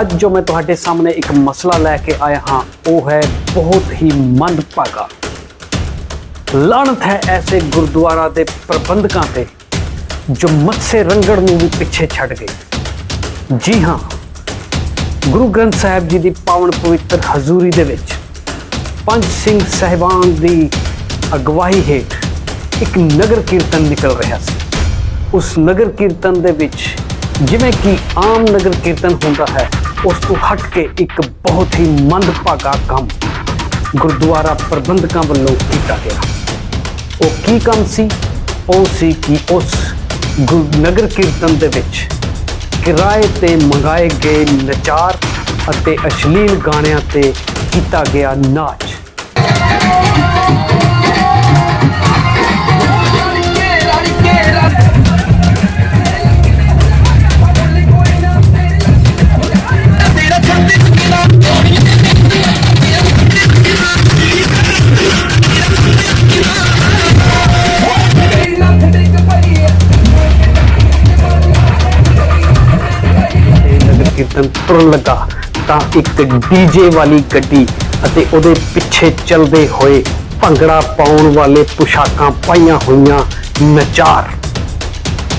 ਅੱਜ ਜੋ ਮੈਂ ਤੁਹਾਡੇ ਸਾਹਮਣੇ ਇੱਕ ਮਸਲਾ ਲੈ ਕੇ ਆਇਆ ਹਾਂ, ਉਹ ਹੈ ਬਹੁਤ ਹੀ ਮੰਦਭਾਗਾ। ਲਾਣਤ ਹੈ ਐਸੇ ਗੁਰਦੁਆਰਾ ਦੇ ਪ੍ਰਬੰਧਕਾਂ ਤੇ ਜੋ ਮੱਸੇ ਰੰਗੜ ਨੂੰ ਵੀ ਪਿੱਛੇ ਛੱਡ ਗਏ। ਜੀ ਹਾਂ, ਗੁਰੂ ਗ੍ਰੰਥ ਸਾਹਿਬ ਜੀ ਦੀ ਪਾਵਨ ਪਵਿੱਤਰ ਹਜ਼ੂਰੀ ਦੇ ਵਿੱਚ ਪੰਜ ਸਿੰਘ ਸਹਿਬਾਨ ਦੀ ਅਗਵਾਈ ਹੇਠ ਇੱਕ ਨਗਰ ਕੀਰਤਨ ਨਿਕਲ ਰਿਹਾ ਸੀ। ਉਸ ਨਗਰ ਕੀਰਤਨ ਦੇ ਵਿੱਚ ਜਿਵੇਂ ਕਿ ਆਮ ਨਗਰ ਕੀਰਤਨ ਹੁੰਦਾ ਹੈ ਉਸ ਤੋਂ ਹਟ ਕੇ ਇੱਕ ਬਹੁਤ ਹੀ ਮੰਦਭਾਗਾ ਕੰਮ ਗੁਰਦੁਆਰਾ ਪ੍ਰਬੰਧਕਾਂ ਵੱਲੋਂ ਕੀਤਾ ਗਿਆ। ਉਹ ਕੀ ਕੰਮ ਸੀ? ਉਹ ਸੀ ਕਿ ਉਸ ਗੁਰ- ਨਗਰ ਕੀਰਤਨ ਦੇ ਵਿੱਚ ਕਿਰਾਏ ਤੇ ਮੰਗਾਏ ਗਏ ਨਚਾਰ ਅਤੇ ਅਸ਼ਲੀਲ ਗਾਣਿਆਂ ਤੇ ਕੀਤਾ ਗਿਆ ਨਾਚ। ਤੁਰਨ ਲੱਗਾ ਤਾਂ ਇੱਕ ਡੀਜੇ ਵਾਲੀ ਗੱਡੀ ਅਤੇ ਉਹਦੇ ਪਿੱਛੇ ਚੱਲਦੇ ਹੋਏ ਭੰਗੜਾ ਪਾਉਣ ਵਾਲੇ ਪੁਸ਼ਾਕਾਂ ਪਾਈਆਂ ਹੋਈਆਂ ਨਚਾਰ।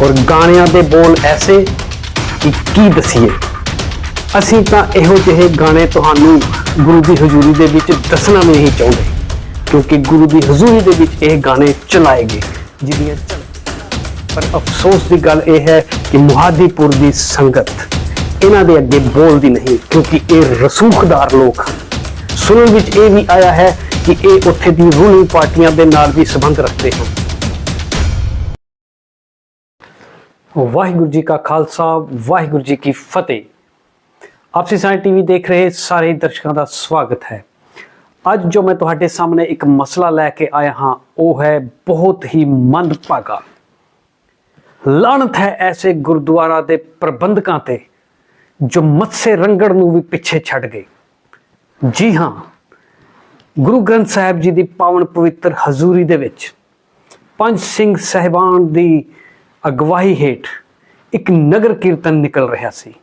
ਔਰ ਗਾਣਿਆਂ ਦੇ ਬੋਲ ਐਸੇ ਕਿ ਕੀ ਦਸੀਏ? ਅਸੀਂ ਤਾਂ ਇਹੋ ਜਿਹੇ ਗਾਣੇ ਤੁਹਾਨੂੰ ਗੁਰੂ ਦੀ ਹਜ਼ੂਰੀ ਦੇ ਵਿੱਚ ਦੱਸਣਾ ਵੀ ਨਹੀਂ ਚਾਹੁੰਦੇ, ਕਿਉਂਕਿ ਗੁਰੂ ਦੀ ਹਜ਼ੂਰੀ ਦੇ ਵਿੱਚ ਇਹ ਗਾਣੇ ਚਲਾਏ ਗਏ ਜਿਹਦੀਆਂ ਪਰ ਅਫਸੋਸ ਦੀ ਗੱਲ ਇਹ ਹੈ ਕਿ ਮੁਹਾਦੀਪੁਰ ਦੀ ਸੰਗਤ ਇਹਨਾਂ ਦੇ ਅੱਗੇ ਬੋਲਦੀ ਨਹੀਂ, ਕਿਉਂਕਿ ਇਹ ਰਸੂਖਦਾਰ ਲੋਕ ਹਨ। ਸੁਣਨ ਵਿੱਚ ਇਹ ਵੀ ਆਇਆ ਹੈ ਕਿ ਇਹ ਉੱਥੇ ਦੀ ਰੂਲਿੰਗ ਪਾਰਟੀਆਂ ਦੇ ਨਾਲ ਵੀ ਸੰਬੰਧ ਰੱਖਦੇ ਹਨ। ਵਾਹਿਗੁਰੂ ਜੀ ਕਾ ਖਾਲਸਾ, ਵਾਹਿਗੁਰੂ ਜੀ ਕੀ ਫਤਿਹ। ਆਪਸੀ ਸਾਈ ਟੀਵੀ ਦੇਖ ਰਹੇ ਸਾਰੇ ਦਰਸ਼ਕਾਂ ਦਾ ਸਵਾਗਤ ਹੈ। ਅੱਜ ਜੋ ਮੈਂ ਤੁਹਾਡੇ ਸਾਹਮਣੇ ਇੱਕ ਮਸਲਾ ਲੈ ਕੇ ਆਇਆ ਹਾਂ, ਉਹ ਹੈ ਬਹੁਤ ਹੀ ਮੰਦਭਾਗਾ। ਲਾਣਤ ਹੈ ਐਸੇ ਗੁਰਦੁਆਰਾ ਦੇ ਪ੍ਰਬੰਧਕਾਂ ਤੇ ਜੋ ਮੱਸੇ ਰੰਗੜ ਨੂੰ ਵੀ ਪਿੱਛੇ ਛੱਡ ਗਏ ਜੀ ਹਾਂ, ਗੁਰੂ ਗ੍ਰੰਥ ਸਾਹਿਬ ਜੀ ਦੀ ਪਾਵਨ ਪਵਿੱਤਰ ਹਜ਼ੂਰੀ ਦੇ ਵਿੱਚ ਪੰਜ ਸਿੰਘ ਸਹਿਬਾਨ ਦੀ ਅਗਵਾਈ ਹੇਠ ਇੱਕ ਨਗਰ ਕੀਰਤਨ ਨਿਕਲ ਰਿਹਾ ਸੀ।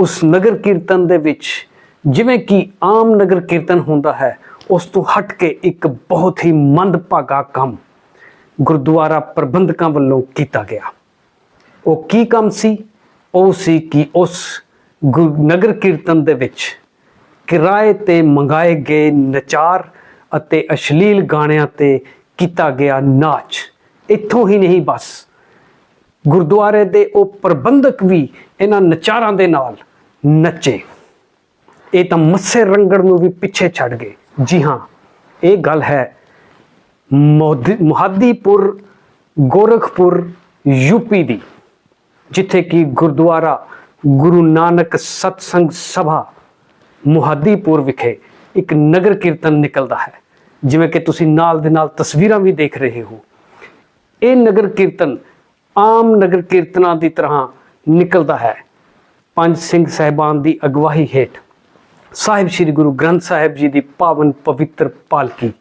ਉਸ ਨਗਰ ਕੀਰਤਨ ਦੇ ਵਿੱਚ ਜਿਵੇਂ ਕਿ ਆਮ ਨਗਰ ਕੀਰਤਨ ਹੁੰਦਾ ਹੈ, ਉਸ ਤੋਂ ਹਟ ਕੇ ਇੱਕ ਬਹੁਤ ਹੀ ਮੰਦਭਾਗਾ ਕੰਮ ਗੁਰਦੁਆਰਾ ਪ੍ਰਬੰਧਕਾਂ ਵੱਲੋਂ ਕੀਤਾ ਗਿਆ। ਉਹ ਕੀ ਕੰਮ ਸੀ? ਉਹ ਸੀ ਕਿ ਉਸ ਨਗਰ ਕੀਰਤਨ ਦੇ ਵਿੱਚ ਕਿਰਾਏ ਤੇ ਮੰਗਾਏ ਗਏ ਨਚਾਰ ਅਤੇ ਅਸ਼ਲੀਲ ਗਾਣਿਆਂ ਤੇ ਕੀਤਾ ਗਿਆ ਨਾਚ। ਇੱਥੋਂ ਹੀ ਨਹੀਂ ਬਸ। ਗੁਰਦੁਆਰੇ ਦੇ ਉਹ ਪ੍ਰਬੰਧਕ ਵੀ ਇਹਨਾਂ ਨਚਾਰਾਂ ਦੇ ਨਾਲ ਨੱਚੇ। ਇਹ ਤਾਂ ਮੱਸੇ ਰੰਗੜ ਨੂੰ ਵੀ ਪਿੱਛੇ ਛੱਡ ਗਏ। ਜੀ ਹਾਂ, ਇਹ ਗੱਲ ਹੈ। ਮੋਦੀ- ਮੁਹਾਦੀਪੁਰ, ਗੋਰਖਪੁਰ ਯੂਪੀ ਦੀ, ਜਿੱਥੇ ਕਿ ਗੁਰਦੁਆਰਾ ਗੁਰੂ ਨਾਨਕ ਸਤਸੰਗ ਸਭਾ ਮੁਹਾਦੀਪੁਰ ਵਿਖੇ ਇੱਕ ਨਗਰ ਕੀਰਤਨ ਨਿਕਲਦਾ ਹੈ। ਜਿਵੇਂ ਕਿ ਤੁਸੀਂ ਨਾਲ ਦੇ ਨਾਲ ਤਸਵੀਰਾਂ ਵੀ ਦੇਖ ਰਹੇ ਹੋ। ਇਹ ਨਗਰ ਕੀਰਤਨ ਆਮ ਨਗਰ ਕੀਰਤਨਾਂ ਦੀ ਤਰ੍ਹਾਂ ਨਿਕਲਦਾ ਹੈ। ਪੰਜ ਸਿੰਘ ਸਹਿਬਾਨ ਦੀ ਅਗਵਾਈ ਹੇਠ ਸਾਹਿਬ ਸ੍ਰੀ ਗੁਰੂ ਗ੍ਰੰਥ ਸਾਹਿਬ ਜੀ ਦੀ ਪਾਵਨ ਪਵਿੱਤਰ ਪਾਲਕੀ।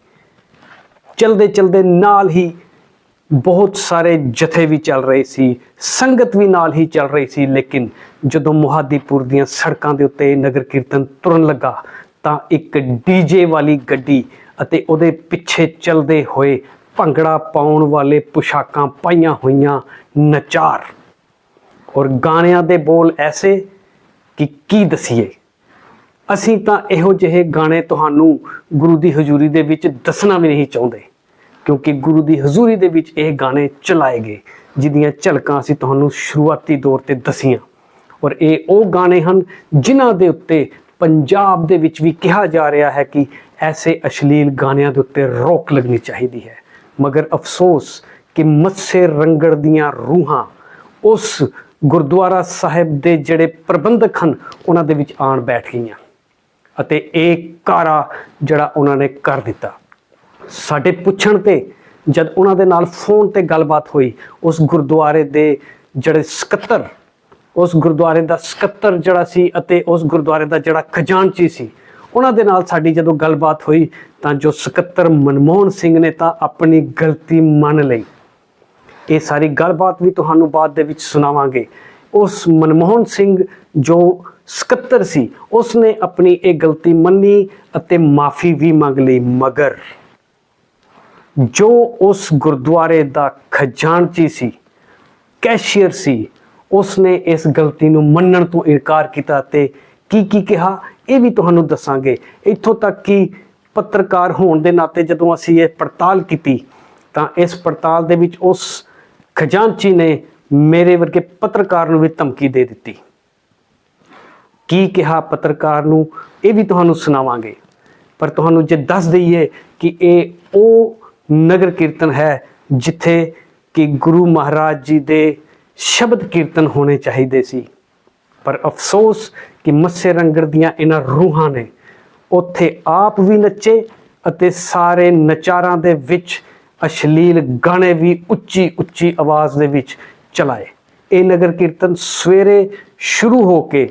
ਚਲਦੇ ਚਲਦੇ ਨਾਲ ਹੀ ਬਹੁਤ ਸਾਰੇ ਜਥੇ ਵੀ ਚੱਲ ਰਹੇ ਸੀ, ਸੰਗਤ ਵੀ ਨਾਲ ਹੀ ਚੱਲ ਰਹੀ ਸੀ, ਲੇਕਿਨ ਜਦੋਂ ਮੁਹਾਦੀਪੁਰ ਦੀਆਂ ਸੜਕਾਂ ਦੇ ਉੱਤੇ ਨਗਰ ਕੀਰਤਨ ਤੁਰਨ ਲੱਗਾ, ਤਾਂ ਇੱਕ ਡੀਜੇ ਵਾਲੀ ਗੱਡੀ ਅਤੇ ਉਹਦੇ ਪਿੱਛੇ ਚੱਲਦੇ ਹੋਏ ਭੰਗੜਾ ਪਾਉਣ ਵਾਲੇ ਪੁਸ਼ਾਕਾਂ ਪਾਈਆਂ ਹੋਈਆਂ ਨਚਾਰ। ਔਰ ਗਾਣਿਆਂ ਦੇ ਬੋਲ ਐਸੇ ਕਿ ਕੀ ਦਸੀਏ? ਅਸੀਂ ਤਾਂ ਇਹੋ ਜਿਹੇ ਗਾਣੇ ਤੁਹਾਨੂੰ ਗੁਰੂ ਦੀ ਹਜ਼ੂਰੀ ਦੇ ਵਿੱਚ ਦੱਸਣਾ ਵੀ ਨਹੀਂ ਚਾਹੁੰਦੇ। ਕਿਉਂਕਿ ਗੁਰੂ ਦੀ ਹਜ਼ੂਰੀ ਦੇ ਵਿੱਚ ਇਹ ਗਾਣੇ ਚਲਾਏ ਗਏ, ਜਿਹਦੀਆਂ ਝਲਕਾਂ ਅਸੀਂ ਤੁਹਾਨੂੰ ਸ਼ੁਰੂਆਤੀ ਦੌਰ ਤੇ ਦਸੀਆਂ। ਔਰ ਇਹ ਉਹ ਗਾਣੇ ਹਨ ਜਿਨ੍ਹਾਂ ਦੇ ਉੱਤੇ ਪੰਜਾਬ ਦੇ ਵਿੱਚ ਵੀ ਕਿਹਾ ਜਾ ਰਿਹਾ ਹੈ ਕਿ ਐਸੇ ਅਸ਼ਲੀਲ ਗਾਣਿਆਂ ਦੇ ਉੱਤੇ ਰੋਕ ਲੱਗਣੀ ਚਾਹੀਦੀ ਹੈ। ਮਗਰ ਅਫਸੋਸ ਕਿ ਮੱਸੇ ਰੰਗੜ ਦੀਆਂ ਰੂਹਾਂ ਉਸ ਗੁਰਦੁਆਰਾ ਸਾਹਿਬ ਦੇ ਜਿਹੜੇ ਪ੍ਰਬੰਧਕ ਹਨ, ਉਹਨਾਂ ਦੇ ਵਿੱਚ ਆਣ ਬੈਠ ਗਈਆਂ। ਅਤੇ ਇਹ ਕਾਰਾ ਜਿਹੜਾ ਉਹਨਾਂ ਨੇ ਕਰ ਦਿੱਤਾ। ਸਾਡੇ ਪੁੱਛਣ ਤੇ ਜਦ ਉਹਨਾਂ ਦੇ ਨਾਲ ਫੋਨ ਤੇ ਗੱਲਬਾਤ ਹੋਈ, ਉਸ ਗੁਰਦੁਆਰੇ ਦੇ ਜਿਹੜੇ ਸਕੱਤਰ, ਉਸ ਗੁਰਦੁਆਰੇ ਦਾ ਸਕੱਤਰ ਜਿਹੜਾ ਸੀ ਅਤੇ ਉਸ ਗੁਰਦੁਆਰੇ ਦਾ ਜਿਹੜਾ ਖਜ਼ਾਨਚੀ ਸੀ, ਉਹਨਾਂ ਦੇ ਨਾਲ ਸਾਡੀ ਜਦੋਂ ਗੱਲਬਾਤ ਹੋਈ ਤਾਂ ਜੋ ਸਕੱਤਰ ਮਨਮੋਹਨ ਸਿੰਘ ਨੇ ਤਾਂ ਆਪਣੀ ਗਲਤੀ ਮੰਨ ਲਈ। ਇਹ ਸਾਰੀ ਗੱਲਬਾਤ ਵੀ ਤੁਹਾਨੂੰ ਬਾਅਦ ਦੇ ਵਿੱਚ ਸੁਣਾਵਾਂਗੇ। ਉਸ ਮਨਮੋਹਨ ਸਿੰਘ ਜੋ ਸਕੱਤਰ ਸੀ, ਉਸਨੇ ਆਪਣੀ ਇਹ ਗਲਤੀ ਮੰਨੀ ਅਤੇ ਮਾਫੀ ਵੀ ਮੰਗ ਲਈ ਮਗਰ। ਜੋ ਉਸ ਗੁਰਦੁਆਰੇ ਦਾ ਖਜ਼ਾਨਚੀ ਸੀ, ਕੈਸ਼ੀਅਰ ਸੀ ਉਸ ਨੇ ਇਸ ਗਲਤੀ ਨੂੰ ਮੰਨਣ ਤੋਂ ਇਨਕਾਰ ਕੀਤਾ ਤੇ ਕੀ ਕੀ ਕਿਹਾ? ਇਹ ਵੀ ਤੁਹਾਨੂੰ ਦੱਸਾਂਗੇ। ਇੱਥੋਂ ਤੱਕ ਕਿ ਪੱਤਰਕਾਰ ਹੋਣ ਦੇ ਨਾਤੇ ਜਦੋਂ ਅਸੀਂ ਇਹ ਪੜਤਾਲ ਕੀਤੀ, ਤਾਂ ਇਸ ਪੜਤਾਲ ਦੇ ਵਿੱਚ ਉਸ ਖਜ਼ਾਨਚੀ ਨੇ ਮੇਰੇ ਵਰਗੇ ਪੱਤਰਕਾਰ ਨੂੰ ਵੀ ਧਮਕੀ ਦੇ ਦਿੱਤੀ। ਕੀ ਕਿਹਾ ਪੱਤਰਕਾਰ ਨੂੰ? ਇਹ ਵੀ ਤੁਹਾਨੂੰ ਸੁਣਾਵਾਂਗੇ। ਪਰ ਤੁਹਾਨੂੰ ਜੇ ਦੱਸ ਦਈਏ ਕਿ ਇਹ ਉਹ ਨਗਰ ਕੀਰਤਨ ਹੈ, ਜਿੱਥੇ ਕਿ ਗੁਰੂ ਮਹਾਰਾਜ ਜੀ ਦੇ ਸ਼ਬਦ ਕੀਰਤਨ ਹੋਣੇ ਚਾਹੀਦੇ ਸੀ। ਪਰ ਅਫਸੋਸ ਕਿ ਮੱਸੇ ਰੰਗਰ ਦੀਆਂ ਇਹਨਾਂ ਰੂਹਾਂ ਨੇ ਉੱਥੇ ਆਪ ਵੀ ਨੱਚੇ ਅਤੇ ਸਾਰੇ ਨਚਾਰਾਂ ਦੇ ਵਿੱਚ ਅਸ਼ਲੀਲ ਗਾਣੇ ਵੀ ਉੱਚੀ ਉੱਚੀ ਆਵਾਜ਼ ਦੇ ਵਿੱਚ ਚਲਾਏ। ਇਹ ਨਗਰ ਕੀਰਤਨ ਸਵੇਰੇ ਸ਼ੁਰੂ ਹੋ ਕੇ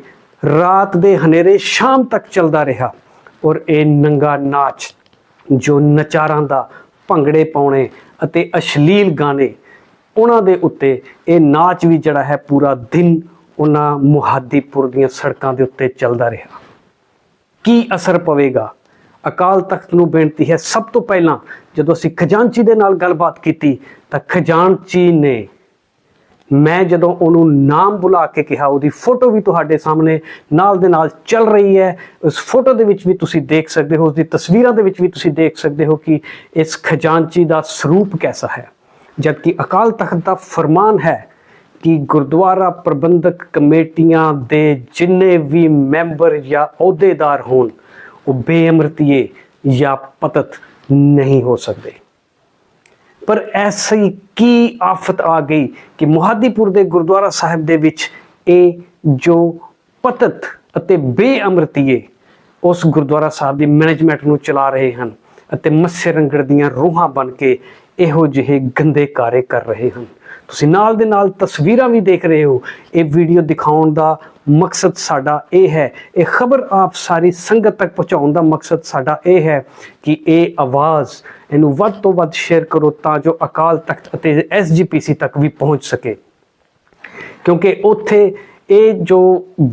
ਰਾਤ ਦੇ ਹਨੇਰੇ ਸ਼ਾਮ ਤੱਕ ਚੱਲਦਾ ਰਿਹਾ ਔਰ ਇਹ ਨੰਗਾ ਨਾਚ ਜੋ ਨਚਾਰਾਂ ਦਾ ਭੰਗੜੇ ਪਾਉਣੇ ਅਤੇ ਅਸ਼ਲੀਲ ਗਾਣੇ, ਉਹਨਾਂ ਦੇ ਉੱਤੇ ਇਹ ਨਾਚ ਵੀ ਜਿਹੜਾ ਹੈ ਪੂਰਾ ਦਿਨ ਉਹਨਾਂ ਮੁਹਾਦੀਪੁਰ ਦੀਆਂ ਸੜਕਾਂ ਦੇ ਉੱਤੇ ਚੱਲਦਾ ਰਿਹਾ। ਕੀ ਅਸਰ ਪਵੇਗਾ? ਅਕਾਲ ਤਖਤ ਨੂੰ ਬੇਨਤੀ ਹੈ, ਸਭ ਤੋਂ ਪਹਿਲਾਂ ਜਦੋਂ ਅਸੀਂ ਖਜ਼ਾਨਚੀ ਦੇ ਨਾਲ ਗੱਲਬਾਤ ਕੀਤੀ ਤਾਂ ਖਜ਼ਾਨਚੀ ਨੇ ਮੈਂ ਜਦੋਂ ਉਹਨੂੰ ਨਾਮ ਬੁਲਾ ਕੇ ਕਿਹਾ, ਉਹਦੀ ਫੋਟੋ ਵੀ ਤੁਹਾਡੇ ਸਾਹਮਣੇ ਨਾਲ ਦੇ ਨਾਲ ਚੱਲ ਰਹੀ ਹੈ। ਉਸ ਫੋਟੋ ਦੇ ਵਿੱਚ ਵੀ ਤੁਸੀਂ ਦੇਖ ਸਕਦੇ ਹੋ ਉਸ ਦੀ ਤਸਵੀਰਾਂ ਦੇ ਵਿੱਚ ਵੀ ਤੁਸੀਂ ਦੇਖ ਸਕਦੇ ਹੋ ਕਿ ਇਸ ਖਜ਼ਾਨਚੀ ਦਾ ਸਰੂਪ ਕੈਸਾ ਹੈ। ਜਦਕਿ ਅਕਾਲ ਤਖਤ ਦਾ ਫਰਮਾਨ ਹੈ ਕਿ ਗੁਰਦੁਆਰਾ ਪ੍ਰਬੰਧਕ ਕਮੇਟੀਆਂ ਦੇ ਜਿੰਨੇ ਵੀ ਮੈਂਬਰ ਜਾਂ ਅਹੁਦੇਦਾਰ ਹੋਣ, ਉਹ ਬੇਅਮਰਤੀਏ ਜਾਂ ਪਤਤ ਨਹੀਂ ਹੋ ਸਕਦੇ। ਪਰ ਐਸੀ ਕੀ ਆਫਤ ਆ ਗਈ ਕਿ ਮੁਹਾਦੀਪੁਰ ਦੇ ਗੁਰਦੁਆਰਾ ਸਾਹਿਬ ਦੇ ਵਿੱਚ ਇਹ ਜੋ ਪਤਤ ਅਤੇ ਬੇਅਮਰਤੀਏ ਉਸ ਗੁਰਦੁਆਰਾ ਸਾਹਿਬ ਦੀ ਮੈਨੇਜਮੈਂਟ ਨੂੰ ਚਲਾ ਰਹੇ ਹਨ ਅਤੇ ਮੱਸੇ ਰੰਗੜ ਦੀਆਂ ਰੂਹਾਂ ਬਣ ਕੇ ਇਹੋ ਜਿਹੇ ਗੰਦੇ ਕਾਰੇ ਕਰ ਰਹੇ ਹਨ। ਤੁਸੀਂ ਨਾਲ ਦੇ ਨਾਲ ਤਸਵੀਰਾਂ ਵੀ ਦੇਖ ਰਹੇ ਹੋ। ਇਹ ਵੀਡੀਓ ਦਿਖਾਉਣ ਦਾ ਮਕਸਦ ਸਾਡਾ ਇਹ ਹੈ। ਇਹ ਖਬਰ ਆਪ ਸਾਰੀ ਸੰਗਤ ਤੱਕ ਪਹੁੰਚਾਉਣ ਦਾ ਮਕਸਦ ਸਾਡਾ ਇਹ ਹੈ ਕਿ ਇਹ ਆਵਾਜ਼ ਇਹਨੂੰ ਵੱਧ ਤੋਂ ਵੱਧ ਸ਼ੇਅਰ ਕਰੋ ਤਾਂ ਜੋ ਅਕਾਲ ਤਖਤ ਅਤੇ ਐਸਜੀਪੀਸੀ ਤੱਕ ਵੀ ਪਹੁੰਚ ਸਕੇ। ਕਿਉਂਕਿ ਉੱਥੇ ਇਹ ਜੋ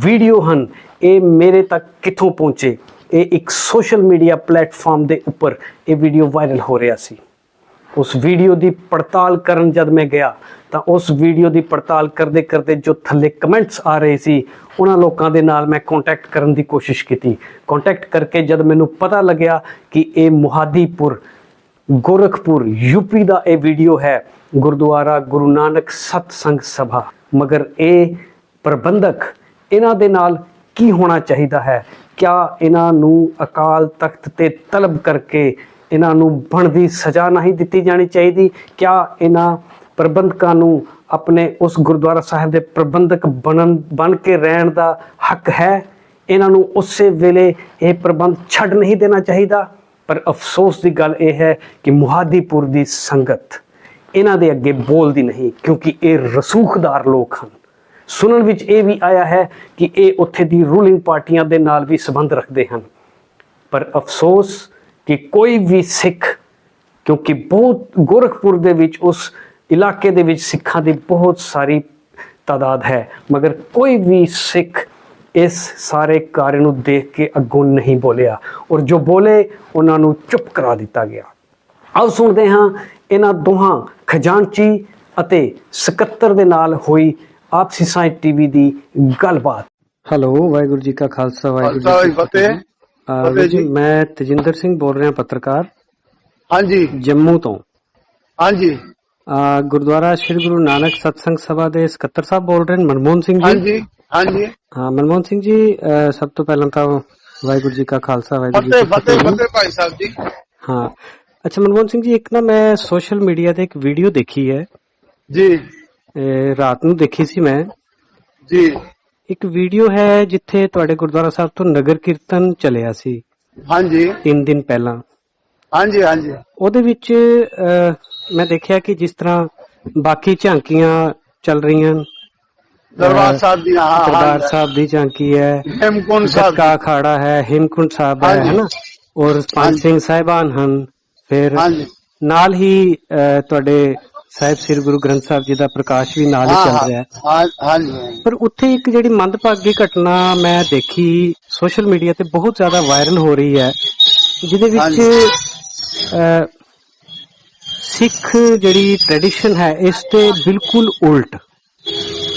ਵੀਡੀਓ ਹਨ, ਇਹ ਮੇਰੇ ਤੱਕ ਕਿੱਥੋਂ ਪਹੁੰਚੇ? ਇਹ ਇੱਕ ਸੋਸ਼ਲ ਮੀਡੀਆ ਪਲੇਟਫਾਰਮ ਦੇ ਉੱਪਰ ਇਹ ਵੀਡੀਓ ਵਾਇਰਲ ਹੋ ਰਿਹਾ ਸੀ। ਉਸ ਵੀਡੀਓ ਦੀ ਪੜਤਾਲ ਕਰਨ ਜਦ ਮੈਂ ਗਿਆ, ਤਾਂ ਉਸ ਵੀਡੀਓ ਦੀ ਪੜਤਾਲ ਕਰਦੇ ਕਰਦੇ ਜੋ ਥੱਲੇ ਕਮੈਂਟਸ ਆ ਰਹੇ ਸੀ, ਉਹਨਾਂ ਲੋਕਾਂ ਦੇ ਨਾਲ ਮੈਂ ਕੰਟੈਕਟ ਕਰਨ ਦੀ ਕੋਸ਼ਿਸ਼ ਕੀਤੀ। ਕੰਟੈਕਟ ਕਰਕੇ ਜਦ ਮੈਨੂੰ ਪਤਾ ਲੱਗਿਆ ਕਿ ਇਹ ਮੁਹਾਦੀਪੁਰ, ਗੋਰਖਪੁਰ ਯੂਪੀ ਦਾ ਇਹ ਵੀਡੀਓ ਹੈ, ਗੁਰਦੁਆਰਾ ਗੁਰੂ ਨਾਨਕ ਸਤਸੰਗ ਸਭਾ। ਮਗਰ ਇਹ ਪ੍ਰਬੰਧਕ ਇਹਨਾਂ ਦੇ ਨਾਲ ਕੀ ਹੋਣਾ ਚਾਹੀਦਾ ਹੈ? ਕਿਆ ਇਹਨਾਂ ਨੂੰ ਅਕਾਲ ਤਖਤ ਤੇ ਤਲਬ ਕਰਕੇ ਇਹਨਾਂ ਨੂੰ ਬਣਦੀ ਸਜ਼ਾ ਨਹੀਂ ਦਿੱਤੀ ਜਾਣੀ ਚਾਹੀਦੀ। ਕਿਆ ਇਹਨਾਂ ਪ੍ਰਬੰਧਕਾਂ ਨੂੰ ਆਪਣੇ ਉਸ ਗੁਰਦੁਆਰਾ ਸਾਹਿਬ ਦੇ ਪ੍ਰਬੰਧਕ ਬਣਨ, ਬਣ ਕੇ ਰਹਿਣ ਦਾ ਹੱਕ ਹੈ? ਇਹਨਾਂ ਨੂੰ ਉਸੇ ਵੇਲੇ ਇਹ ਪ੍ਰਬੰਧ ਛੱਡ ਨਹੀਂ ਦੇਣਾ ਚਾਹੀਦਾ। ਪਰ ਅਫਸੋਸ ਦੀ ਗੱਲ ਇਹ ਹੈ ਕਿ ਮੁਹਾਦੀਪੁਰ ਦੀ ਸੰਗਤ ਇਹਨਾਂ ਦੇ ਅੱਗੇ ਬੋਲਦੀ ਨਹੀਂ, ਕਿਉਂਕਿ ਇਹ ਰਸੂਖਦਾਰ ਲੋਕ ਹਨ। ਸੁਣਨ ਵਿੱਚ ਇਹ ਵੀ ਆਇਆ ਹੈ ਕਿ ਇਹ ਉੱਥੇ ਦੀ ਰੂਲਿੰਗ ਪਾਰਟੀਆਂ ਦੇ ਨਾਲ ਵੀ ਸੰਬੰਧ ਰੱਖਦੇ ਹਨ। ਪਰ ਅਫਸੋਸ ਕਿ ਕੋਈ ਵੀ ਸਿੱਖ ਕਿਉਂਕਿ ਬਹੁਤ ਗੋਰਖਪੁਰ ਦੇ ਵਿੱਚ ਉਸ ਇਲਾਕੇ ਦੇ ਵਿੱਚ ਸਿੱਖਾਂ ਦੀ ਬਹੁਤ ਸਾਰੀ ਤਾਦਾਦ ਹੈ। ਮਗਰ ਕੋਈ ਵੀ ਸਿੱਖ ਇਸ ਸਾਰੇ ਕਾਰਜ ਨੂੰ ਦੇਖ ਕੇ ਅੱਗੋਂ ਨਹੀਂ ਬੋਲਿਆ ਔਰ ਜੋ ਬੋਲੇ ਉਹਨਾਂ ਨੂੰ ਚੁੱਪ ਕਰਾ ਦਿੱਤਾ ਗਿਆ। ਆਓ ਸੁਣਦੇ ਹਾਂ ਇਹਨਾਂ ਦੋਹਾਂ ਖਜ਼ਾਨਚੀ ਅਤੇ ਸਕੱਤਰ ਦੇ ਨਾਲ ਹੋਈ ਆਪਸੀ ਸਾਇੰਸ ਟੀਵੀ ਦੀ ਗੱਲਬਾਤ। ਹੈਲੋ ਵਾਹਿਗੁਰੂ ਜੀ ਕਾ ਖਾਲਸਾ ਖਾਲਸਾ ਜੀ ਫਤਿਹ। ਅਹ ਫਤਿਹ। ਜੀ। ਮੈਂ ਤਜਿੰਦਰ ਸਿੰਘ ਬੋਲ ਰਿਹਾ ਪੱਤਰਕਾਰ। ਹਾਂਜੀ। ਜੰਮੂ ਤੋਂ। ਹਾਂਜੀ। ਗੁਰਦੁਆਰਾ ਸ੍ਰੀ ਗੁਰੂ ਨਾਨਕ ਸਤਸੰਗ ਸਭਾ ਦੇ ਸਕੱਤਰ ਸਾਹਿਬ ਬੋਲ ਰਹੇ ਨੇ ਮਨਮੋਹਨ ਸਿੰਘ ਜੀ। ਹਾਂਜੀ ਹਾਂਜੀ। ਹਾਂ ਮਨਮੋਹਨ ਸਿੰਘ ਜੀ ਸਭ ਤੋਂ ਪਹਿਲਾਂ ਤਾਂ ਵਾਹਿਗੁਰੂ ਜੀ ਕਾ ਖਾਲਸਾ ਵਾਹਿਗੁਰੂ ਜੀ ਕੀ ਫਤਿਹ ਫਤਿਹ ਭਾਈ ਸਾਹਿਬ ਜੀ। ਹਾਂ। ਅੱਛਾ ਮਨਮੋਹਨ ਸਿੰਘ ਜੀ ਇੱਕ ਨਾ ਮੈਂ ਸੋਸ਼ਲ ਮੀਡੀਆ ਤੇ ਇੱਕ ਵੀਡੀਓ ਦੇਖੀ ਹੈ। ਜੀ। ਰਾਤ ਨੂੰ ਦੇਖੀ ਸੀ ਮੈਂ। ਜੀ। ਇੱਕ ਵੀਡੀਓ ਹੈ ਜਿੱਥੇ ਤੁਹਾਡੇ ਗੁਰਦੁਆਰਾ ਸਾਹਿਬ ਤੋਂ ਨਗਰ ਕੀਰਤਨ ਚੱਲਿਆ ਸੀ। ਹਾਂਜੀ। 3 ਦਿਨ ਪਹਿਲਾਂ। ਹਾਂਜੀ ਹਾਂਜੀ। ਉਹਦੇ ਵਿੱਚ ਮੈਂ ਦੇਖਿਆ ਕਿ ਜਿਸ ਤਰ੍ਹਾਂ ਬਾਕੀ ਝਾਂਕੀਆਂ ਚੱਲ ਰਹੀਆਂ ਦਰਬਾਰ ਸਾਹਿਬ ਦੀ ਹਾਂ ਦਰਬਾਰ ਸਾਹਿਬ ਦੀ ਝਾਂਕੀ ਹੈ। ਹੇਮਕੁੰਡ ਸਾਹਿਬ ਗੱਤਕਾ ਅਖਾੜਾ ਹੈ ਹੇਮਕੁੰਟ ਸਾਹਿਬ ਹੈ। ਹੈਨਾ ਔਰ ਪੰਜ। ਸਿੰਘ ਸਾਹਿਬਾਨ ਹਨ। ਫਿਰ ਨਾਲ ਹੀ ਤੁਹਾਡੇ ਸਾਹਿਬ ਸ੍ਰੀ ਗੁਰੂ ਗ੍ਰੰਥ ਸਾਹਿਬ ਜੀ ਦਾ ਪ੍ਰਕਾਸ਼ ਵੀ ਨਾਲ ਹੀ ਚੱਲ ਰਿਹਾ ਹੈ। ਹਾਂ ਹਾਂਜੀ। ਪਰ ਉੱਥੇ ਇੱਕ ਜਿਹੜੀ ਮੰਦਭਾਗੀ ਘਟਨਾ ਮੈਂ ਦੇਖੀ ਸੋਸ਼ਲ ਮੀਡੀਆ ਤੇ ਬਹੁਤ ਜ਼ਿਆਦਾ ਵਾਇਰਲ ਹੋ ਰਹੀ ਹੈ ਜਿਹਦੇ ਵਿੱਚ ਸਿੱਖ ਜਿਹੜੀ ਟ੍ਰੈਡੀਸ਼ਨ ਹੈ ਇਸ ਤੇ ਬਿਲਕੁਲ ਉਲਟ।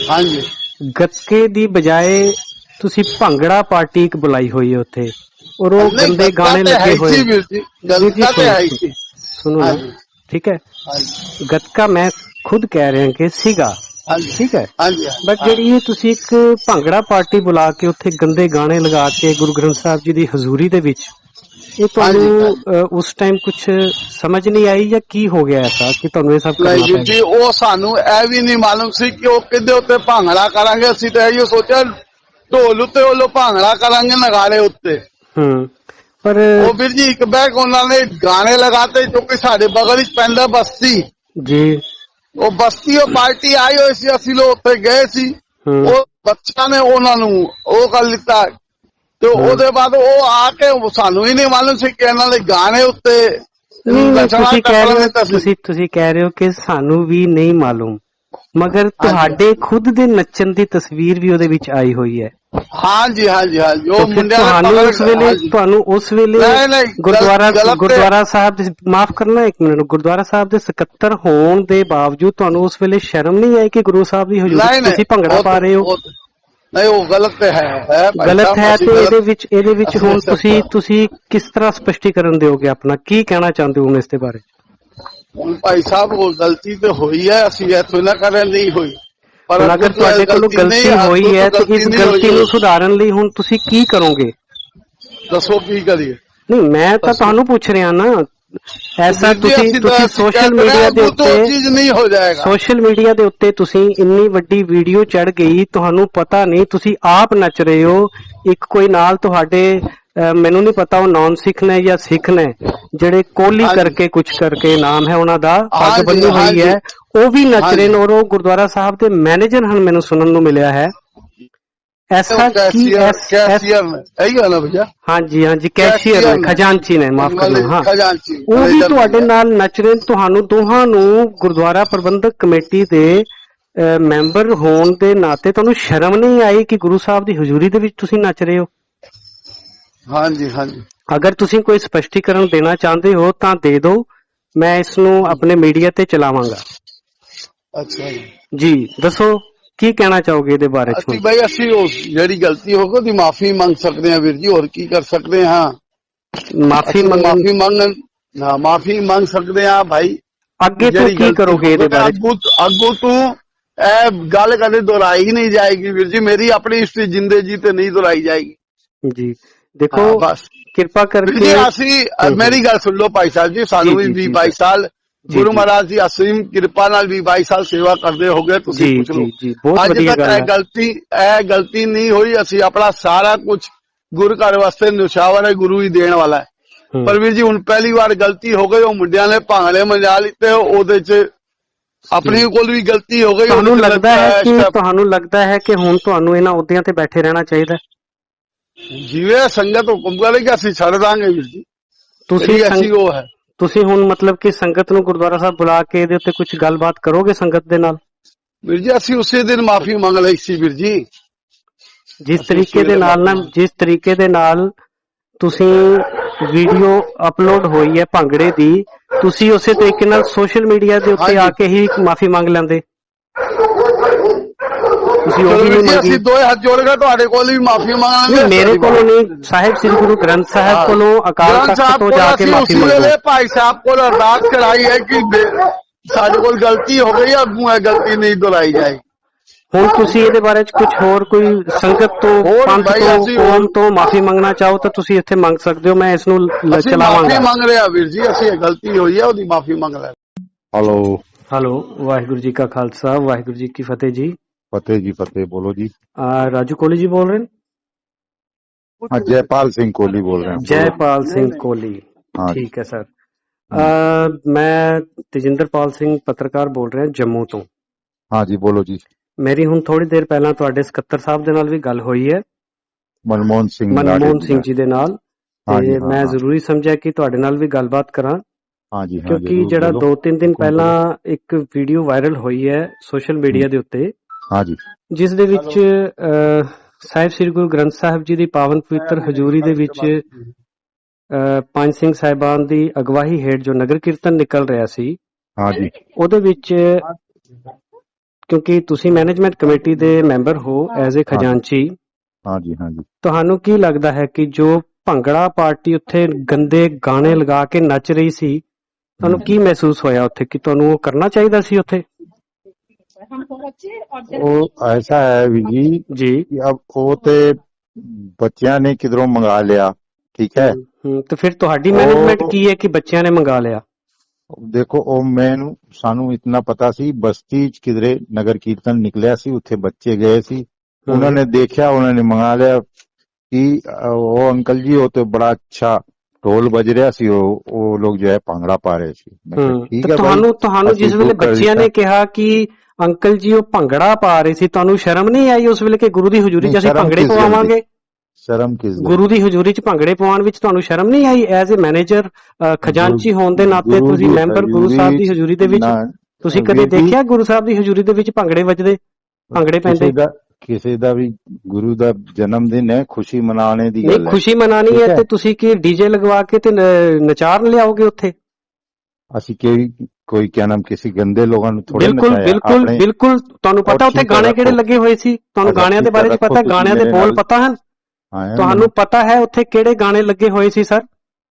ਹਾਂਜੀ। ਗੱਤਕੇ ਦੀ ਬਜਾਏ ਤੁਸੀਂ ਭੰਗੜਾ ਪਾਰਟੀ ਇੱਕ ਬੁਲਾਈ ਹੋਈ ਹੈ ਉੱਥੇ ਔਰ ਉਹ ਗੰਦੇ ਗਾਣੇ ਲੱਗੇ ਹੋਏ ਜੀ ਜੀ, ਗੱਤਕਾ ਤੇ ਸੁਣੋ, ਸੀ। ਸੁਣੋ। ਠੀਕ ਹੈ ਗੱਤਕਾ ਮੈਂ ਖੁਦ ਕਹਿ ਰਿਹਾ ਕਿ ਸੀਗਾ ਠੀਕ ਹੈ ਬਟ ਜਿਹੜੀ ਇਹ ਤੁਸੀਂ ਇੱਕ ਭੰਗੜਾ ਪਾਰਟੀ ਬੁਲਾ ਕੇ ਉੱਥੇ ਗੰਦੇ ਗਾਣੇ ਲਗਾ ਕੇ ਗੁਰੂ ਗ੍ਰੰਥ ਸਾਹਿਬ ਜੀ ਦੀ ਹਜ਼ੂਰੀ ਦੇ ਵਿੱਚ ਇਹ ਤੁਹਾਨੂੰ ਉਸ ਟਾਈਮ ਕੁਝ ਸਮਝ ਨਹੀਂ ਆਈ ਜਾਂ ਕੀ ਹੋ ਗਿਆ ਐਸਾ ਕਿ ਤੁਹਾਨੂੰ ਇਹ ਸਭ ਕਰਨਾ ਪਿਆ ਜੀ ਉਹ ਸਾਨੂੰ ਇਹ ਵੀ ਨਹੀਂ ਮਾਲੂਮ ਸੀ ਕਿ ਉਹ ਕਿੱਦੇ ਉੱਤੇ ਭਾਂਗੜਾ ਕਰਾਂਗੇ ਅਸੀਂ ਤਾਂ ਇਹੋ ਸੋਚਿਆ ਢੋਲ ਉੱਤੇ ਉਹ ਲੋ ਭਾਂਗੜਾ ਕਰਾਂਗੇ ਨਗਾੜੇ ਉੱਤੇ ਹੂੰ ਪਰ ਉਹ ਵੀਰ ਜੀ ਇੱਕ ਬੈਗ ਉਹਨਾਂ ਨੇ ਗਾਣੇ ਲਗਾਤੇ ਜੋ ਕਿ ਸਾਡੇ ਬਗਲ ਵਿੱਚ ਪੈਂਦਾ ਬਸਤੀ। ਜੀ। ਉਹ ਬਸਤੀ ਉਹ ਪਾਰਟੀ ਆਈ ਹੋਈ ਸੀ ਅਸੀਂ ਲੋਕ ਉੱਥੇ ਗਏ ਸੀ। ਉਹ ਬੱਚਾ ਨੇ ਉਹਨਾਂ ਨੂੰ ਉਹ ਕਰ ਲਿੱਤਾ। ਤੇ ਉਹਦੇ ਬਾਅਦ ਉਹ ਆ ਕੇ ਸਾਨੂੰ ਹੀ ਨਹੀਂ ਮਾਲੂਮ ਸੀ ਕਿ ਇਹਨਾਂ ਦੇ ਗਾਣੇ ਉੱਤੇ ਕਹਿ ਰਹੇ ਹੋ। ਤੁਸੀਂ ਤੁਸੀਂ ਕਹਿ ਰਹੇ ਹੋ ਕਿ ਸਾਨੂੰ ਵੀ ਨਹੀਂ ਮਾਲੂਮ। ਮਗਰ ਤੁਹਾਡੇ ਖੁਦ ਦੇ ਨੱਚਣ ਦੀ ਤਸਵੀਰ ਵੀ ਉਹਦੇ ਵਿੱਚ ਆਈ ਹੋਈ ਹੈ। ਹਾਂਜੀ ਹਾਂਜੀ ਹਾਂਜੀ। ਉਹ ਮੁੰਡਿਆਂ ਨੇ ਤੁਹਾਨੂੰ ਉਸ ਵੇਲੇ। ਤੁਹਾਨੂੰ ਉਸ ਵੇਲੇ ਗੁਰਦੁਆਰਾ। ਗੁਰਦੁਆਰਾ ਸਾਹਿਬ ਦੇ ਮਾਫ ਕਰਨਾ ਇੱਕ ਮਿੰਟ ਗੁਰਦੁਆਰਾ ਸਾਹਿਬ ਦੇ ਸਕੱਤਰ ਹੋਣ ਦੇ ਬਾਵਜੂਦ ਤੁਹਾਨੂੰ ਉਸ ਵੇਲੇ ਸ਼ਰਮ ਨਹੀਂ ਆਈ ਕਿ ਗੁਰੂ ਸਾਹਿਬ ਦੀ ਹਜ਼ੂਰੀ ਤੁਸੀਂ ਭੰਗੜਾ ਪਾ ਰਹੇ ਹੋ? ਨਹੀਂ ਉਹ ਗਲਤ ਹੈ ਹੈ ਗਲਤ ਹੈ ਤੇ ਇਹਦੇ ਵਿੱਚ ਇਹਦੇ ਵਿੱਚ ਹੁਣ ਤੁਸੀਂ ਤੁਸੀਂ ਕਿਸ ਤਰ੍ਹਾਂ ਸਪਸ਼ਟੀਕਰਨ ਦਿਓਗੇ ਆਪਣਾ? ਕੀ ਕਹਿਣਾ ਚਾਹੁੰਦੇ ਹੋ ਇਸ ਦੇ ਬਾਰੇ? ਹੁਣ ਭਾਈ ਸਾਹਿਬ ਉਹ ਗਲਤੀ ਤੇ ਹੋਈ ਹੈ ਅਸੀਂ ਇੱਥੋਂ ਨਾ ਕਰਨ ਨਹੀਂ ਹੋਈ। ਪਰ ਅਗਰ ਤੁਹਾਡੇ ਕੋਲੋਂ ਗਲਤੀ ਹੋਈ ਹੈ ਤੇ ਇਸ ਗਲਤੀ ਨੂੰ ਸੁਧਾਰਨ ਲਈ ਹੁਣ ਤੁਸੀਂ ਕੀ ਕਰੋਗੇ? ਦੱਸੋ ਕੀ ਕਰੀਏ? ਨਹੀਂ ਮੈਂ ਤਾਂ ਤੁਹਾਨੂੰ ਪੁੱਛ ਰਿਹਾ ਨਾ ਐਸਾ ਤੁਸੀਂ ਤੁਸੀਂ ਸੋਸ਼ਲ ਮੀਡੀਆ ਦੇ ਉੱਤੇ ਚੀਜ਼ ਨਹੀਂ ਹੋ ਜਾਏਗਾ। ਸੋਸ਼ਲ ਮੀਡੀਆ ਦੇ ਉੱਤੇ ਤੁਸੀਂ ਇੰਨੀ ਵੱਡੀ ਵੀਡੀਓ ਚੜ ਗਈ ਤੁਹਾਨੂੰ ਪਤਾ ਨਹੀਂ ਤੁਸੀਂ ਆਪ ਨੱਚ ਰਹੇ ਹੋ ਇੱਕ ਕੋਈ ਨਾਲ ਤੁਹਾਡੇ ਮੈਨੂੰ ਨਹੀਂ ਪਤਾ ਉਹ ਨਾਨ ਸਿੱਖ ਨੇ ਜਾਂ ਸਿੱਖ ਨੇ ਜਿਹੜੇ ਕੋਲੀ। ਕਰਕੇ ਕੁਝ ਕਰਕੇ ਨਾਮ ਹੈ ਉਹਨਾਂ ਦਾ ਪੱਗ ਬੰਨੀ ਹੋਈ। ਹੈ ਉਹ ਵੀ ਨੱਚ ਰਹੇ ਨੇ ਹਾਂਜੀ। ਔਰ ਉਹ ਗੁਰਦੁਆਰਾ ਸਾਹਿਬ ਦੇ ਮੈਨੇਜਰ ਹਨ ਮੈਨੂੰ ਸੁਣਨ ਨੂੰ ਮਿਲਿਆ ਹੈ ਐਸਾ ਕੀ ਕੈਸੀਅਰ ਇਹੀ ਗੱਲ ਭਈਆ ਹਾਂਜੀ ਹਾਂਜੀ ਕੈਸ਼ੀਅਰ ਨੇ। ਖਜ਼ਾਨਚੀ ਨੇ ਮਾਫ ਕਰਨਾ ਹਾਂ ਖਜ਼ਾਨਚੀ ਉਹ ਵੀ ਤੁਹਾਡੇ। ਨਾਲ ਨੱਚ ਰਹੇ। ਤੁਹਾਨੂੰ ਦੋਹਾਂ ਨੂੰ ਗੁਰਦੁਆਰਾ ਪ੍ਰਬੰਧਕ ਕਮੇਟੀ ਦੇ ਮੈਂਬਰ ਹੋਣ ਦੇ ਨਾਤੇ ਤੁਹਾਨੂੰ ਸ਼ਰਮ ਨਹੀਂ ਆਈ ਕਿ ਗੁਰੂ ਸਾਹਿਬ ਦੀ ਹਜ਼ੂਰੀ ਦੇ ਵਿੱਚ ਤੁਸੀਂ ਨੱਚ ਰਹੇ ਹੋ ਹਾਂਜੀ ਹਾਂਜੀ। ਅਗਰ ਤੁਸੀਂ ਕੋਈ ਸਪਸ਼ਟੀਕਰਨ ਦੇਣਾ ਚਾਹੁੰਦੇ ਹੋ ਤਾਂ ਦੇ ਦਿਓ। ਮੈਂ ਇਸ ਨੂੰ ਆਪਣੇ ਮੀਡੀਆ ਤੇ ਚਲਾਵਾਂਗਾ। ਅੱਛਾ ਜੀ। ਜੀ ਦੱਸੋ ਕੀ ਕਹਿਣਾ ਚਾਹੋਗੇ ਇਹਦੇ ਬਾਰੇ ਚ? ਅਸੀਂ? ਭਾਈ ਅਸੀਂ ਉਸ ਜਿਹੜੀ ਗਲਤੀ ਹੋ ਗਈ ਉਹਦੀ ਮਾਫੀ ਮੰਗ ਸਕਦੇ ਹਾਂ ਵੀਰ ਜੀ ਹੋਰ ਕੀ ਕਰ ਸਕਦੇ ਹਾਂ? ਮਾਫੀ ਮੰਗਣ ਮਾਫੀ ਮੰਗਣ ਨਾ ਮਾਫੀ ਮੰਗ ਸਕਦੇ ਹਾਂ ਭਾਈ ਅੱਗੇ ਤੋਂ ਕੀ ਕਰੋਗੇ ਇਹਦੇ ਬਾਰੇ? ਅੱਗੋਂ ਅੱਗੋਂ ਤੋਂ ਇਹ ਗੱਲ ਕਦੇ ਦੁਹਰਾਈ ਹੀ ਨਹੀਂ ਜਾਏਗੀ ਵੀਰ ਜੀ। ਮੇਰੀ ਆਪਣੀ ਜਿੰਦੇ ਜੀ ਤੇ ਨਹੀਂ ਦੁਹਰਾਈ ਜਾਏਗੀ। ਜੀ। ਦੇਖੋ ਕਿਰਪਾ ਕਰਕੇ ਜੀ ਅਸੀਂ ਮੇਰੀ ਗੱਲ ਸੁਣ ਲਓ ਭਾਈ ਸਾਹਿਬ ਜੀ ਸਾਨੂੰ ਵੀ ਜੀ, 20 ਜੀ, 22 ਸਾਲ ਗੁਰੂ। ਮਹਾਰਾਜ ਦੀ ਅਸੀਮ ਕਿਰਪਾ ਨਾਲ 20 22 ਸਾਲ ਸੇਵਾ ਕਰਦੇ ਹੋਗੇ ਤੁਸੀਂ ਪੁੱਛ ਲਓ ਜੀ, ਜੀ, ਬਹੁਤ ਅੱਜ ਵਧੀਆ ਤੱਕ ਗੱਲ ਇਹ ਹੈ। ਗਲਤੀ ਇਹ ਗਲਤੀ ਨਹੀਂ ਹੋਈ ਅਸੀਂ ਆਪਣਾ ਸਾਰਾ ਕੁਝ ਗੁਰੂ ਘਰ ਵਾਸਤੇ ਨਿਸ਼ਾਵਰ ਹੈ ਗੁਰੂ ਹੀ ਦੇਣ ਵਾਲਾ ਹੈ। ਪਰ ਵੀਰ ਜੀ ਹੁਣ ਪਹਿਲੀ ਵਾਰ ਗਲਤੀ ਹੋ ਗਈ ਉਹ ਮੁੰਡਿਆਂ ਨੇ ਭਾਂਗਲੇ ਮਜਾ ਲਿੱਤੇ ਉਹਦੇ ਚ ਆਪਣੀ ਕੋਲ ਵੀ ਗਲਤੀ ਹੋ ਗਈ ਤੁਹਾਨੂੰ ਲੱਗਦਾ ਹੈ ਕਿ। ਤੁਹਾਨੂੰ ਲੱਗਦਾ ਹੈ ਕਿ ਹੁਣ ਤੁਹਾਨੂੰ ਇਹਨਾਂ ਅਹੁਦਿਆਂ ਤੇ ਬੈਠੇ ਰਹਿਣਾ ਚਾਹੀਦਾ ਹੈ? ਜਿਵੇਂ ਸੰਗਤ ਹੁਕਮ ਕਰੇਗੀ ਅਸੀਂ ਛੱਡ ਦਾਂਗੇ ਵੀਰ ਜੀ। ਤੁਸੀਂ ਅਸੀਂ ਉਹ ਹੈ। ਤੁਸੀਂ ਹੁਣ ਮਤਲਬ ਕਿ ਸੰਗਤ ਨੂੰ ਗੁਰਦੁਆਰਾ ਸਾਹਿਬ ਬੁਲਾ ਕੇ ਇਹਦੇ ਉੱਤੇ ਕੁਝ ਗੱਲਬਾਤ ਕਰੋਗੇ ਸੰਗਤ ਦੇ ਨਾਲ? ਵੀਰ ਜੀ ਅਸੀਂ ਉਸੇ ਦਿਨ ਮਾਫੀ ਮੰਗ ਲਈ ਸੀ ਵੀਰ ਜੀ। ਜਿਸ ਤਰੀਕੇ ਦੇ ਨਾਲ ਨਾ ਜਿਸ ਤਰੀਕੇ ਦੇ ਨਾਲ ਤੁਸੀਂ ਵੀਡੀਓ ਅਪਲੋਡ ਹੋਈ ਹੈ ਭੰਗੜੇ ਦੀ ਤੁਸੀਂ ਉਸੇ ਤਰੀਕੇ ਨਾਲ ਸੋਸ਼ਲ ਮੀਡੀਆ ਦੇ ਉੱਤੇ ਆ। ਕੇ ਹੀ ਮਾਫੀ ਮੰਗ ਲੈਂਦੇ। ਤੁਸੀਂ ਉਹ ਚਲੋ ਵੀ ਵੀਰ ਨਹੀਂ ਜੀ। ਮੰਗੀ ਅਸੀਂ ਦੋਏ ਹੱਥ ਜੋੜ ਕੇ ਤੁਹਾਡੇ ਕੋਲ ਵੀ ਮਾਫੀ ਮੰਗਾਂਗੇ। ਨਹੀਂ ਮੇਰੇ ਕੋਲੋਂ ਨਹੀਂ। ਸਾਹਿਬ ਸ੍ਰੀ ਗੁਰੂ ਗ੍ਰੰਥ ਸਾਹਿਬ ਕੋਲੋਂ ਅਕਾਲ ਗ੍ਰੰਥ ਤਖਤ ਸਾਹਿਬ ਤੋਂ ਕੋਲ ਜਾ ਕੇ ਅਸੀਂ ਮਾਫੀ ਉਸੇ ਵੇਲੇ ਮੰਗੋ ਭਾਈ ਸਾਹਿਬ ਕੋਲ ਅਰਦਾਸ ਕਰਾਈ ਹੈ ਕਿ ਬੇ- ਸਾਡੇ ਕੋਲ ਗਲਤੀ ਹੋ ਗਈ ਅੱਗੋਂ ਇਹ ਗਲਤੀ ਨਹੀਂ ਦੁਹਰਾਈ ਜਾਏ। ਹੁਣ ਤੁਸੀਂ ਇਹਦੇ ਬਾਰੇ ਚ ਕੁਝ ਹੋਰ ਕੋਈ ਸੰਗਤ ਤੋਂ ਹੋਰ ਪੰਥ ਬਾਈ ਤੋਂ ਅਸੀਂ ਕੌਮ ਹੋਰ- ਤੋਂ ਮਾਫੀ ਮੰਗਣਾ ਚਾਹੋ ਤਾਂ ਤੁਸੀਂ ਇੱਥੇ ਮੰਗ ਸਕਦੇ ਹੋ ਮੈਂ ਇਸ ਨੂੰ ਮਾਫੀ ਮੰਗ ਰਹੇ ਵੀਰ ਜੀ ਅਸੀਂ ਇਹ ਗਲਤੀ ਹੋਈ ਹੈ ਉਹਦੀ ਮਾਫੀ ਮੰਗ ਲੈ ਹੈਲੋ ਹੈਲੋ ਵਾਹਿਗੁਰੂ ਜੀ ਕਾ ਖਾਲਸਾ ਵਾਹਿਗੁਰੂ ਜੀ ਕੀ ਫਤਿਹ ਜੀ। ਫਤਿਹ ਜੀ ਫਤਿਹ ਬੋਲੋ ਜੀ। ਅਹ ਰਾਜੂ ਕੋਲੀ ਜੀ ਬੋਲ ਰਹੇ ਨੇ? ਹਾਂ ਜੈਪਾਲ ਸਿੰਘ ਕੋਹਲੀ ਬੋਲ ਰਹੇ ਹਾਂ। ਜੈਪਾਲ ਸਿੰਘ ਕੋਲੀ ਹਾਂ ਠੀਕ ਹੈ ਸਰ। ਮੈਂ ਤੇਜਿੰਦਰਪਾਲ ਸਿੰਘ ਪੱਤਰਕਾਰ ਬੋਲ ਰਿਹਾ ਜੰਮੂ ਤੋਂ। ਹਾਂ ਜੀ ਬੋਲੋ ਜੀ। ਮੇਰੀ ਹੁਣ ਥੋੜੀ ਦੇਰ ਪਹਿਲਾਂ ਤੁਹਾਡੇ ਸਕੱਤਰ ਸਾਹਿਬ ਦੇ ਨਾਲ ਵੀ ਗੱਲ ਹੋਈ ਹੈ। ਮਨਮੋਹਨ ਸਿੰਘ ਮਨਮੋਹਨ ਸਿੰਘ ਜੀ ਦੇ ਨਾਲ। ਹਾਂ ਜੀ, ਤੇ ਹਾਂ, ਮੈਂ ਹਾਂ। ਜ਼ਰੂਰੀ ਸਮਝਿਆ ਕਿ ਤੁਹਾਡੇ ਨਾਲ ਵੀ ਗੱਲਬਾਤ ਕਰਾਂ। ਹਾਂਜੀ ਹਾਂ ਕਿਉਂਕਿ ਜਿਹੜਾ ਬੋਲੋ। 2-3 ਦਿਨ ਪਹਿਲਾਂ ਇੱਕ ਵੀਡੀਓ ਵਾਇਰਲ ਹੋਈ ਹੈ ਸੋਸ਼ਲ ਮੀਡੀਆ ਦੇ ਉੱਤੇ। ਹਾਂਜੀ। ਜਿਸ ਦੇ ਵਿੱਚ ਸਾਹਿਬ ਸ੍ਰੀ ਗੁਰੂ ਗ੍ਰੰਥ ਸਾਹਿਬ ਜੀ ਦੀ ਪਾਵਨ ਪਵਿੱਤਰ ਹਜ਼ੂਰੀ ਦੇ ਵਿੱਚ ਪੰਜ ਸਿੰਘ ਸਾਹਿਬਾਨ ਦੀ ਅਗਵਾਈ ਹੇਠ ਜੋ ਨਗਰ ਕੀਰਤਨ ਨਿਕਲ ਰਿਹਾ ਸੀ ਹਾਂਜੀ। ਉਹਦੇ ਵਿੱਚ ਕਿਉਂਕਿ ਤੁਸੀਂ ਮੈਨੇਜਮੈਂਟ ਕਮੇਟੀ ਦੇ ਮੈਂਬਰ ਹੋ ਐਜ਼ ਅ ਖਜ਼ਾਨਚੀ ਹਾਂਜੀ ਹਾਂਜੀ। ਤੁਹਾਨੂੰ ਕੀ ਲੱਗਦਾ ਹੈ ਕਿ ਜੋ ਭੰਗੜਾ ਪਾਰਟੀ ਉੱਥੇ ਗੰਦੇ ਗਾਣੇ ਲਗਾ ਕੇ ਨੱਚ ਰਹੀ ਸੀ ਤੁਹਾਨੂੰ ਕੀ ਮਹਿਸੂਸ ਹੋਇਆ ਉੱਥੇ? ਕਿ ਤੁਹਾਨੂੰ ਉਹ ਕਰਨਾ ਚਾਹੀਦਾ ਸੀ ਉੱਥੇ? ਉਹ ਐਸਾ ਹੈ ਵੀ ਜੀ ਜੀ। ਕਿ ਅਬ ਉਹ ਤੇ ਬੱਚਿਆਂ ਨੇ ਕਿਧਰੋਂ ਮੰਗਾ ਲਿਆ ਠੀਕ ਹੈ? ਤੇ ਫਿਰ ਤੁਹਾਡੀ ਮੈਨੇਜਮੈਂਟ ਕੀ ਹੈ ਕਿ ਬੱਚਿਆਂ ਨੇ ਮੰਗਾ ਲਿਆ? ਦੇਖੋ ਉਹ ਮੈਨੂੰ ਸਾਨੂੰ ਇਤਨਾ ਪਤਾ ਸੀ ਬਸਤੀ ਚ ਕਿਧਰੇ ਨਗਰ ਕੀਰਤਨ ਨਿਕਲਿਆ ਸੀ ਉੱਥੇ ਬੱਚੇ ਗਏ ਸੀ। ਉਹਨਾਂ ਨੇ ਦੇਖਿਆ ਉਹਨਾਂ ਨੇ ਮੰਗਾ ਲਿਆ ਕਿ ਉਹ ਅੰਕਲ ਜੀ ਉਹ ਤੇ ਬੜਾ ਅੱਛਾ ਢੋਲ ਵੱਜ ਰਿਹਾ ਸੀ ਉਹ ਉਹ ਲੋग ਜੋ ਹੈ ਭੰਗੜਾ ਪਾ ਰਹੇ ਸੀ। ਠੀਕ ਹੈ ਤੁਹਾਨੂੰ ਤੁਹਾਨੂੰ ਜਿਸ ਵੇਲੇ ਬੱਚਿਆਂ ਨੇ। ਕਿਹਾ ਕਿ ਅੰਕਲ ਜੀ ਉਹ ਭੰਗੜਾ ਪਾ ਰਹੇ ਸੀ। ਤੁਹਾਨੂੰ ਸ਼ਰਮ ਨਹੀਂ ਆਈ ਉਸ ਵੇਲੇ ਕਿ ਗੁਰੂ ਦੀ ਹਜ਼ੂਰੀ 'ਚ ਅਸੀਂ ਭੰਗੜੇ? ਪਵਾਵਾਂਗੇ? ਸ਼ਰਮ ਕਿਸ ਦੀ? ਗੁਰੂ ਦੀ ਹਜ਼ੂਰੀ 'ਚ ਭੰਗੜੇ ਪਵਾਉਣ ਵਿੱਚ ਤੁਹਾਨੂੰ ਸ਼ਰਮ ਨਹੀਂ ਆਈ? ਐਜ਼ ਅ ਮੈਨੇਜਰ ਖਜ਼ਾਨਚੀ ਹੋਣ ਦੇ ਨਾਤੇ ਤੁਸੀਂ ਮੈਂਬਰ ਗੁਰੂ ਸਾਹਿਬ ਦੀ ਹਜ਼ੂਰੀ ਦੇ ਵਿੱਚ ਤੁਸੀਂ ਕਦੇ ਦੇਖਿਆ ਗੁਰੂ ਸਾਹਿਬ ਦੀ ਹਜ਼ੂਰੀ ਦੇ ਵਿੱਚ ਭੰਗੜੇ ਵੱਜਦੇ? ਭੰਗੜੇ ਪੈਂਦੇ? ਕਿਸੇ ਦਾ ਵੀ ਗੁਰੂ ਦਾ ਜਨਮ ਦਿਨ ਹੈ ਖੁਸ਼ੀ ਮਨਾਉਣੇ ਦੀ ਗੱਲ ਹੈ। ਖੁਸ਼ੀ ਮਨਾਣੀ ਹੈ। ਤੇ ਤੁਸੀਂ ਕੀ ਡੀਜੇ ਲਗਵਾ ਕੇ ਤੇ ਨ- ਨਚਾਰ ਲਿਆਓਗੇ ਉੱਥੇ? ਅਸੀਂ ਕੋਈ ਕੋਈ ਕਿਆ ਨਾਮ ਕਿਸੇ ਗੰਦੇ ਲੋਕਾਂ ਨੂੰ ਥੋੜੇ ਬਿਲਕੁਲ ਬਿਲਕੁਲ ਬਿਲਕੁਲ ਤੁਹਾਨੂੰ ਪਤਾ ਉੱਥੇ ਗਾਣੇ ਕਿਹੜੇ। ਲੱਗੇ ਹੋਏ ਸੀ ਤੁਹਾਨੂੰ ਗਾਣਿਆਂ ਦੇ ਬਾਰੇ ਚ ਪਤਾ ਗਾਣਿਆਂ ਦੇ ਬੋਲ। ਪਤਾ ਹਨ ਤੁਹਾਨੂੰ ਪਤਾ ਹੈ ਉੱਥੇ ਕਿਹੜੇ ਗਾਣੇ ਲੱਗੇ ਹੋਏ ਸੀ ਸਰ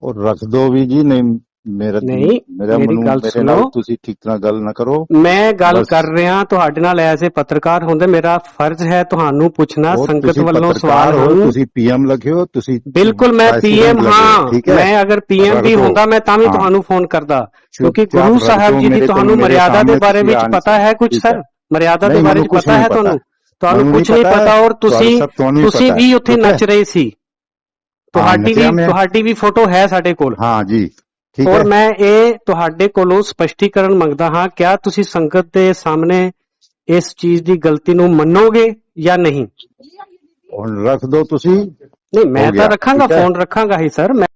ਔਰ ਰੱਖ ਦੋ ਵੀ ਜੀ ਨਹੀਂ ਮੇਰਾ ਨਹੀਂ, ਮੇਰਾ ਮੇਰੀ ਮਨੂੰ ਗੱਲ ਮੇਰੇ ਨਾਲ ਸੁਣੋ। ਤੁਸੀਂ ਠੀਕ ਤਰ੍ਹਾਂ ਗੱਲ ਨਾ ਕਰੋ ਮੈਂ ਗੱਲ ਬਸ। ਕਰ ਰਿਹਾ ਤੁਹਾਡੇ ਨਾਲ ਐਜ਼ ਅ ਪੱਤਰਕਾਰ ਹੁੰਦੇ ਮੇਰਾ ਫਰਜ਼ ਹੈ ਤੁਹਾਨੂੰ ਪੁੱਛਣਾ ਸੰਗਤ ਤੁਸੀਂ ਵੱਲੋਂ ਪੱਤਰਕਾਰ ਸਵਾਲ ਹੋ ਤੁਸੀਂ ਪੀਐਮ ਲੱਗੇ ਹੋ ਤੁਸੀਂ ਬਿਲਕੁਲ ਮੈਂ president ਪੀਐਮ ਲੱਗੇ ਹੋ, ਹਾਂ ਠੀਕ ਹੈ ਮੈਂ ਅਗਰ ਪੀਐਮ ਵੀ। ਹੁੰਦਾ ਮੈਂ ਤਾਂ ਵੀ ਹਾਂ। ਤੁਹਾਨੂੰ ਫੋਨ ਕਰਦਾ ਕਿਉਂਕਿ ਚੁੱਪਚਾਪ ਗੁਰੂ ਸਾਹਿਬ ਜੀ ਦੀ ਮੇਰੇ ਤੁਹਾਨੂੰ ਮੇਰੇ ਮਰਿਆਦਾ ਦੇ ਸਾਹਮਣੇ ਬਾਰੇ ਵਿੱਚ ਪਤਾ ਹੈ ਕੁਝ ਠੀਕ ਸਰ ਮਰਿਆਦਾ ਦੇ ਨਹੀਂ, ਬਾਰੇ ਮੈਨੂੰ ਵਿੱਚ ਕੁਛ ਪਤਾ ਨਹੀਂ ਹੈ ਪਤਾ। ਤੁਹਾਨੂੰ ਤੁਹਾਨੂੰ ਮੈਨੂੰ ਕੁਝ ਨਹੀਂ ਪਤਾ ਔਰ ਤੁਸੀਂ ਤੁਹਾਨੂੰ ਸਭ ਤੁਹਾਨੂੰ ਹੀ ਤੁਸੀਂ ਪਤਾ ਵੀ ਉੱਥੇ ਠੀਕ ਹੈ? ਨੱਚ ਰਹੇ ਸੀ ਤੁਹਾਡੀ ਨੱਚਿਆ ਵੀ ਮੈਂ। ਤੁਹਾਡੀ ਵੀ ਫੋਟੋ ਹੈ ਸਾਡੇ ਕੋਲ ਹਾਂ ਜੀ ਠੀਕ ਔਰ ਹੈ। ਮੈਂ ਇਹ ਤੁਹਾਡੇ ਕੋਲੋਂ ਸਪਸ਼ਟੀਕਰਨ ਮੰਗਦਾ ਹਾਂ ਕਿਆ ਤੁਸੀਂ ਸੰਗਤ ਦੇ ਸਾਹਮਣੇ ਇਸ ਚੀਜ਼ ਦੀ ਗਲਤੀ ਨੂੰ ਮੰਨੋਗੇ ਜਾਂ ਨਹੀਂ? ਹੁਣ ਰੱਖ ਦੋ ਤੁਸੀਂ। ਨਹੀਂ ਮੈਂ ਤਾਂ ਰੱਖਾਂਗਾ? ਫੋਨ ਰੱਖਾਂਗਾ ਹੀ ਸਰ। ਮੈਂ